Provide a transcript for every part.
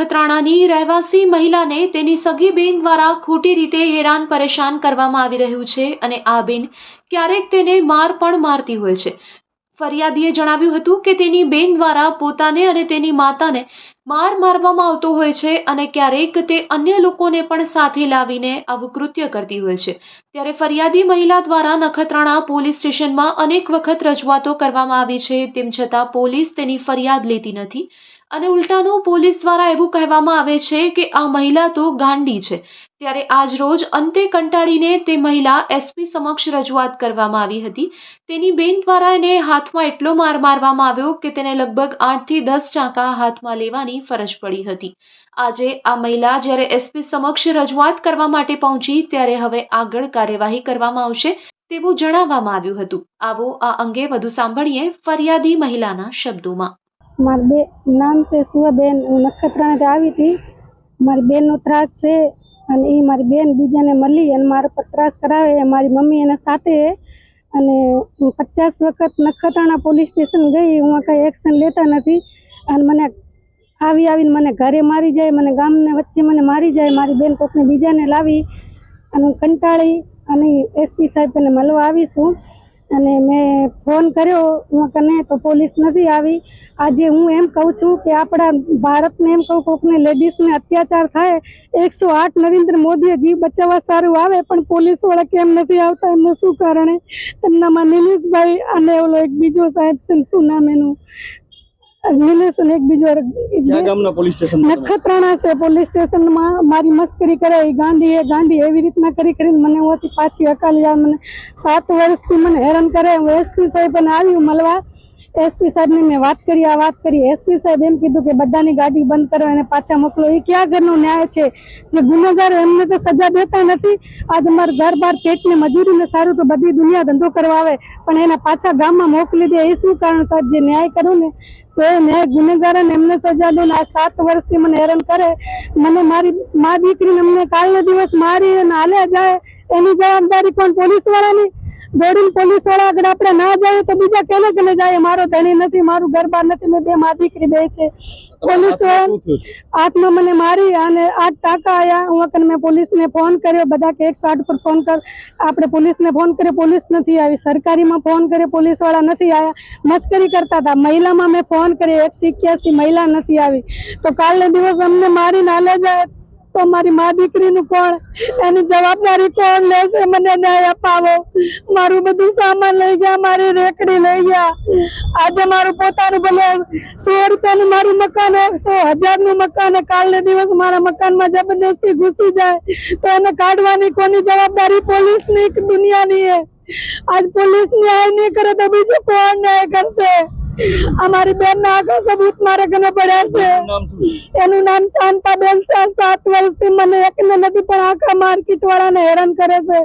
નખત્રાણાની રહેવાસી મહિલાને તેની સગી બેન દ્વારા ખોટી રીતે હેરાન પરેશાન કરવામાં આવી રહ્યું છે અને આ બેન ક્યારેક તેને માર પણ મારતી હોય છે. ફરિયાદીએ જણાવ્યું હતું કે તેની બેન દ્વારા પોતાને અને તેની માતાને માર મારવામાં આવતો હોય છે અને ક્યારેક તે અન્ય લોકોને પણ સાથે લાવીને આવું કૃત્ય કરતી હોય છે. ત્યારે ફરિયાદી મહિલા દ્વારા નખત્રાણા પોલીસ સ્ટેશનમાં અનેક વખત રજૂઆતો કરવામાં આવી છે, તેમ છતાં પોલીસ તેની ફરિયાદ લેતી નથી. અને ઉલટાનું પોલીસ દ્વારા એવું કહેવામાં આવે છે કે આ મહિલા તો ગાંડી છે. ત્યારે આજ રોજ અંતે કંટાળીને તે મહિલા એસપી સમક્ષ રજૂઆત કરવામાં આવી હતી. તેની બેન દ્વારા એને હાથમાં એટલો માર મારવામાં આવ્યો કે તેને લગભગ આઠથી દસ ટાંકા હાથમાં લેવાની ફરજ પડી હતી. આજે આ મહિલા જ્યારે એસપી સમક્ષ રજૂઆત કરવા માટે પહોંચી, ત્યારે હવે આગળ કાર્યવાહી કરવામાં આવશે તેવું જણાવવામાં આવ્યું હતું. આવો આ અંગે વધુ સાંભળીએ ફરિયાદી મહિલાના શબ્દોમાં. મારી બે નામ છે સુવાબેન હું નખત્રાણાથી આવી હતી. મારી બેનનો ત્રાસ છે અને એ મારી બેન બીજાને મળી અને મારા પર ત્રાસ કરાવે. મારી મમ્મી એના સાથે અને હું પચાસ વખત નખત્રાણા પોલીસ સ્ટેશન ગઈ. હું કાંઈ એક્શન લેતા નથી. અને મને આવી આવીને મને ઘરે મારી જાય, મને ગામને વચ્ચે મને મારી જાય. મારી બેન કોકને બીજાને લાવી અને હું કંટાળી અને એસપી સાહેબને મળવા આવીશું. અને મેં ફોન કર્યો કને તો પોલીસ નથી આવી. આજે હું એમ કહું છું કે આપણા ભારતને એમ કહું, કોકને લેડીઝને અત્યાચાર થાય, એકસો આઠ નરેન્દ્ર મોદીએ જીવ બચાવવા સારું આવે, પણ પોલીસવાળા કેમ નથી આવતા? એમને શું કારણે એમનામાં નિલેશભાઈ અને ઓલો એક બીજો સાહેબ છે શું નામ એનું? નિલેશ અને એક બીજો ગામના પોલીસ સ્ટેશન નખત્રાણા છે પોલીસ સ્ટેશનમાં મારી મસ્કરી કરે એ ગાંડી એ ગાંડી એવી રીતના કરી કરીને મને હોતી પાછી અકાલી આવે મને સાત વર્ષથી મને હેરાન કરે હું એસપી સાહેબ આવ્યું મળવા એસપી સાહેબને મેં વાત કરી, આ વાત કરી. એસપી સાહેબ એમ કીધું કે બધાની ગાડી બંધ કરો અને પાછા મોકલો. એ ક્યાં ઘરનો ન્યાય છે? જે ગુનેગાર એમને તો સજા દેતા નથી. આજ અમારું ઘર બાર પેટને મજૂરીને સારું તો બધી દુનિયા ધંધો કરવા આવે, પણ એના પાછા ગામમાં મોકલી દે એ શું કારણ સાહેબ? જે ન્યાય કરું ને, સે ન્યાય ગુનેગારોને એમને સજા દો ને આ સાત વર્ષથી મને હેરાન કરે. મને મારી, મા દીકરીને અમને કાલનો દિવસ મારી અને હાલ્યા જાય. એની જવાબદારી કોણ? પોલીસ વાળાની દોડીને પોલીસવાળા આગળ આપણે ના જાય તો બીજા કેને કેને જાય? મારો ધણી નથી મારું ઘર બાર નથી મેં બે મા દીકરી બે છે. પોલીસવાળા હાથમાં મને મારી અને આઠ ટાંકા આવ્યા હું અકન મેં પોલીસને ફોન કર્યો બધા કે એકસો આઠ પર ફોન કર આપણે પોલીસને ફોન કર્યો પોલીસ નથી આવી. સરકારીમાં ફોન કર્યો પોલીસવાળા નથી આવ્યા મસ્કરી કરતા હતા. મહિલામાં મેં ફોન કર્યો એકસો એક્યાસી મહિલા નથી આવી. તો કાલનો દિવસ અમને મારીને હાલે જાય. તો મારી મા દીકરીનું કોણ? એની જવાબદારી કોણ લેશે? મને ન્યાય અપાવો. મારું બધું સામાન લઈ ગયા, મારી રેકડી લઈ ગયા. આજે મારું પોતાનું ભલે સો રૂપિયાનું મારું મકાન, સો હજારનું મકાન, કાલને દિવસ મારા મકાનમાં જબરદસ્તી ઘૂસી જાય, તો એને કાઢવાની કોની જવાબદારી? પોલીસની દુનિયાની આજ પોલીસ ન્યાય નહીં કરે તો બીજું કોણ ન્યાય કરશે? અમારી બેન ના આખા સબૂત મારે ઘરે પડ્યા છે. એનું નામ શાંતાબેન છે. સાત વર્ષથી મને એકને નથી પણ આખા માર્કેટ વાળાને હેરાન કરે છે.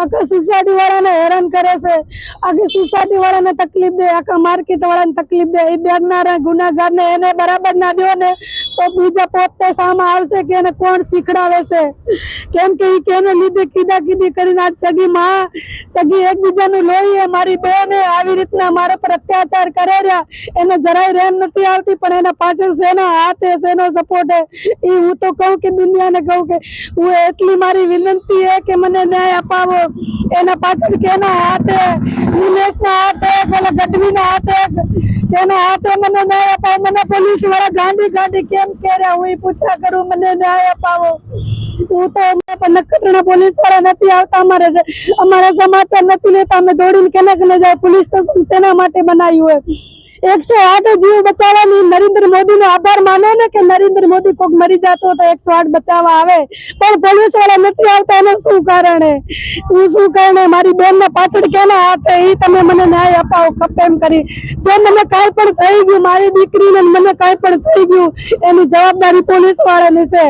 આખા સોસાયટી વાળાને હેરાન કરે છે. આખી સોસાયટી વાળાને તકલીફ દે આખા માર્કેટ વાળાને તકલીફ દે. એ દેનારા ગુનાગારને એને બરાબર ના દો ને તો બીજા પોતે સામે આવશે કે એને કોણ શીખડાવે છે. કેમ કે ઈ કેને લીધે કીધા કીધી કરીને આજ સગી માં સગી એકબીજાનું લોહી એ મારી બેને. આવી રીતના મારા પર અત્યાચાર કરે રહ્યા એને જરાય રેમ નથી આવતી, પણ એના પાછળ શેનો હાથ હે શેનો સપોર્ટ એ હું તો કહું કે દુનિયાને કહું કે હું એટલી મારી વિનંતી હે કે મને ન્યાય અપાવો. એના પાછળ કેના હાથ? નિલેશના હાથે પેલા ગઢવીના હાથ? કેના હાથ મને ન્યાય અપાવો. મને પોલીસવાળા ગાંડી ગાંડી કેમ કર્યા? હું પૂછા કરું, મને ન્યાય અપાવો. હું તો નખત્રાણા પોલીસવાળા નથી આવતા. અમારે અમારા સમાચાર નથી લેતા. અમે દોડીને કેને કેને જાય પોલીસ સ્ટેશન શેના માટે બનાવ્યું હોય એકસો આઠ જીવ બચાવવાની નરેન્દ્ર મોદી નો આભાર માનો ને કે નરેન્દ્ર મોદી કોઈક મરી જતો તો એકસો આઠ બચાવવા આવે. પણ પોલીસવાળા નથી આવતા એનું શું કારણ? હું શું કારણે? મારી બેન ના પાછળ કેના હાથે? એ તમે મને ન્યાય અપાવો એમ કરી. જો મને કાંઈ પણ થઈ ગયું, મારી દીકરીને મને કાંઈ પણ થઈ ગયું, એની જવાબદારી પોલીસ વાળાની છે.